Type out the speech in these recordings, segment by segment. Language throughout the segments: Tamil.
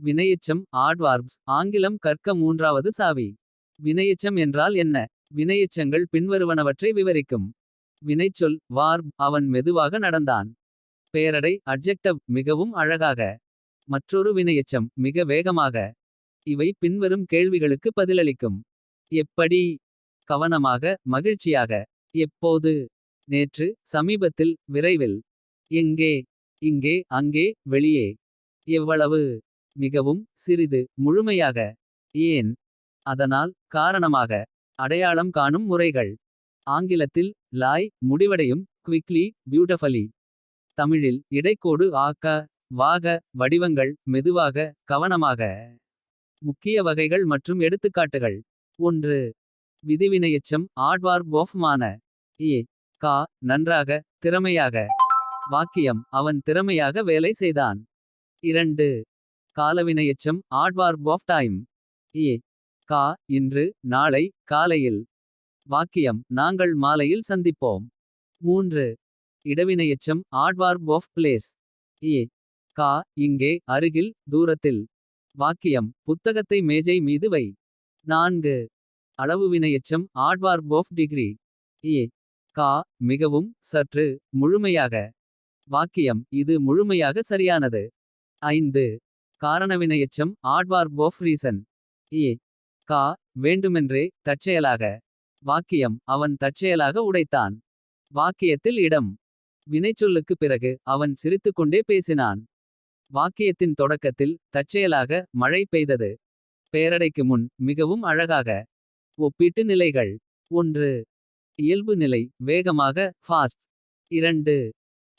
வினையெச்சம் ஆட்வார்ப்ஸ் ஆங்கிலம் கற்க மூன்றாவது சாவி. வினையெச்சம் என்றால் என்ன. வினையெச்சங்கள் பின்வருவனவற்றை விவரிக்கும். வினைச்சொல் வார்ப் அவன் மெதுவாக நடந்தான். பெயரடை அட்ஜெக்டவ் மிகவும் அழகாக. மற்றொரு வினையெச்சம் மிக வேகமாக. இவை பின்வரும் கேள்விகளுக்கு பதிலளிக்கும். எப்படி கவனமாக மகிழ்ச்சியாக. எப்போது நேற்று சமீபத்தில் விரைவில். எங்கே இங்கே அங்கே வெளியே. எவ்வளவு மிகவும் சிறிது முழுமையாக. ஏன் அதனால் காரணமாக. அடையாளம் காணும் முறைகள். ஆங்கிலத்தில் லாய் முடிவடையும் குவிக்லி பியூட்டஃபலி. தமிழில் இடைக்கோடு ஆக்க வாக வடிவங்கள் மெதுவாக கவனமாக. முக்கிய வகைகள் மற்றும் எடுத்துக்காட்டுகள். ஒன்று விதிவினையச்சம் ஆட்வார் போஃப்மான ஏ கா நன்றாக திறமையாக. வாக்கியம் அவன் திறமையாக வேலை செய்தான். இரண்டு காலவினையெச்சம் ஆட்வார்ப் ஆஃப் டைம். ஏ கா இன்று நாளை காலையில். வாக்கியம் நாங்கள் மாலையில் சந்திப்போம். 3. இடவினையெச்சம் ஆட்வார்ப் ஆஃப் பிளேஸ். ஏ கா இங்கே அருகில் தூரத்தில். வாக்கியம் புத்தகத்தை மேஜை மீது வை. நான்கு அளவு வினையச்சம் ஆட்வார்ப் ஆஃப் டிகிரி. ஏ கா மிகவும் சற்று முழுமையாக. வாக்கியம் இது முழுமையாக சரியானது. ஐந்து காரணவினையச்சம் ஆட்வார்ப் ஆஃப் ரீசன். ஏ கா வேண்டுமென்றே தற்செயலாக. வாக்கியம் அவன் தற்செயலாக உடைத்தான். வாக்கியத்தில் இடம் வினைச்சொல்லுக்கு பிறகு அவன் சிரித்துக்கொண்டே பேசினான். வாக்கியத்தின் தொடக்கத்தில் தற்செயலாக மழை பெய்தது. பேரடைக்கு முன் மிகவும் அழகாக. ஒப்பீட்டு நிலைகள் ஒன்று இயல்பு நிலை வேகமாக ஃபாஸ்ட். இரண்டு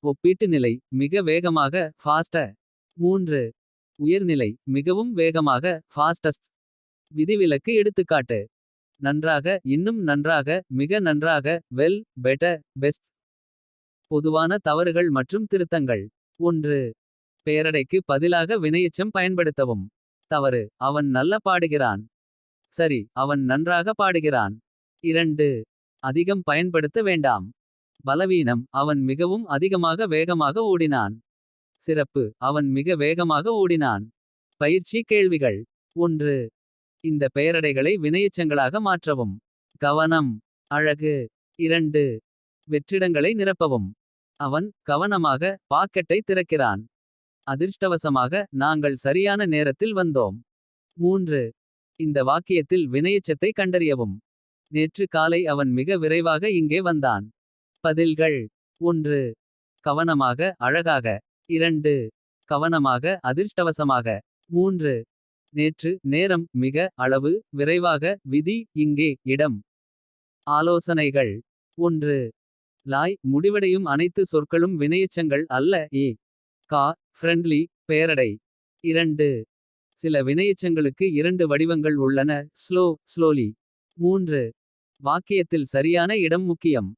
ஒப்பீட்டு நிலை மிக வேகமாக ஃபாஸ்ட. மூன்று உயர்நிலை மிகவும் வேகமாக ஃபாஸ்டஸ்ட். விதிவிலக்கு எடுத்துக்காட்டு நன்றாக இன்னும் நன்றாக மிக நன்றாக வெல் பெட்டர் பெஸ்ட். பொதுவான தவறுகள் மற்றும் திருத்தங்கள் ஒன்று பெயரடைக்கு பதிலாக வினையச்சம் பயன்படுத்தவும். தவறு அவன் நல்ல பாடுகிறான். சரி அவன் நன்றாக பாடுகிறான். இரண்டு அதிகம் பயன்படுத்த வேண்டாம். பலவீனம் அவன் மிகவும் அதிகமாக வேகமாக ஓடினான். சிறப்பு அவன் மிக வேகமாக ஓடினான். பயிற்சி கேள்விகள் ஒன்று இந்த பெயரடைகளை வினையச்சங்களாக மாற்றவும். கவனம் அழகு இரண்டு வெற்றிடங்களை நிரப்பவும். அவன் கவனமாக பாக்கெட்டை திறக்கிறான். அதிர்ஷ்டவசமாக நாங்கள் சரியான நேரத்தில் வந்தோம். மூன்று இந்த வாக்கியத்தில் வினையச்சத்தை கண்டறியவும். நேற்று காலை அவன் மிக விரைவாக இங்கே வந்தான். பதில்கள் ஒன்று கவனமாக அழகாக இரண்டு கவனமாக அதிர்ஷ்டவசமாக மூன்று நேற்று நேரம் மிக அளவு விரைவாக விதி இங்கே இடம். ஆலோசனைகள் ஒன்று லாய் முடிவடையும் அனைத்து சொற்களும் வினையச்சங்கள் அல்ல ஏ கா ஃப்ரெண்ட்லி பெயரடை இரண்டு சில வினையச்சங்களுக்கு இரண்டு வடிவங்கள் உள்ளன ஸ்லோ ஸ்லோலி மூன்று வாக்கியத்தில் சரியான இடம் முக்கியம்.